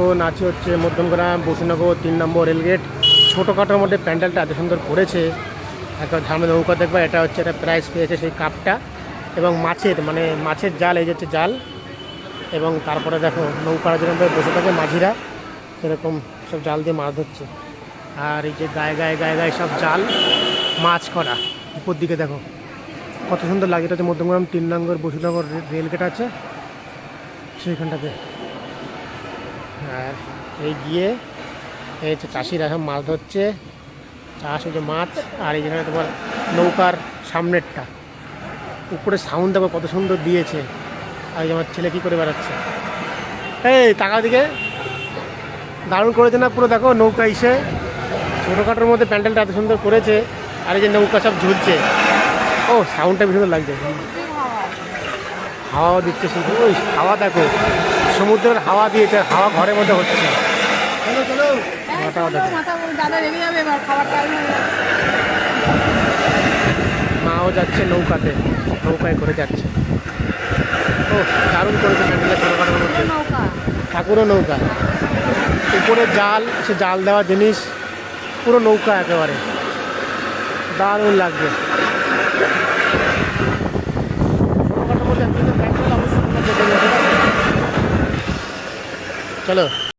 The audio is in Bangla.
এখন আছে হচ্ছে মধ্যমগ্রাম, বসুনগর, তিন নম্বর রেলগেট। ছোটোখাটোর মধ্যে প্যান্ডেলটা এত সুন্দর করেছে। একটা ধামে নৌকা দেখবা, এটা হচ্ছে একটা প্রাইজ পেয়েছে সেই কাপটা। এবং মাছের মানে মাছের জাল, এই যে হচ্ছে জাল। এবং তারপরে দেখো, নৌকার যেরকম বসে থাকে মাঝিরা। সেরকম সব জাল দিয়ে মাছ ধরছে। আর এই যে গায়ে গায়ে গায়ে গায়ে সব জাল, মাছ করা। উপর দিকে দেখো, কত সুন্দর লাগে। এটা হচ্ছে মধ্যমগ্রাম, তিন নম্বর, বসুনগর রেলগেট আছে। সেইখানটাতে। আর এই গিয়ে এই হচ্ছে চাষিরা সব মাছ ধরছে। চাষ হচ্ছে মাছ আর এই যেখানে তোমার নৌকার সামনেরটা। উপরে সাউন্ড দেখো কত সুন্দর দিয়েছে। আর আমার ছেলে কী করে বেড়াচ্ছে। এই টাকা দিকে দারুণ করেছে না পুরো দেখো নৌকা এসে। ছোটোখাটোর মধ্যে প্যান্ডেলটা এত সুন্দর করেছে। আর এই যে নৌকা সব ঝুলছে। ও সাউন্ডটা সুন্দর লাগছে। হাওয়া দিচ্ছে শুধু। ওই হাওয়া দেখো সমুদ্রের হাওয়া দিয়েছে হাওয়া ঘরের মধ্যে হচ্ছে। মাও যাচ্ছে নৌকাতে নৌকায় করে যাচ্ছে। ও দারুণ করেছে প্যান্ডেলের ছোটোখাটোর মধ্যে। ঠাকুরও নৌকা। উপরে জাল সে জাল দেওয়া জিনিস পুরো নৌকা একেবারে। দারুণ লাগবে ছোটখাটোর মধ্যে একদিনের প্যান্ডেল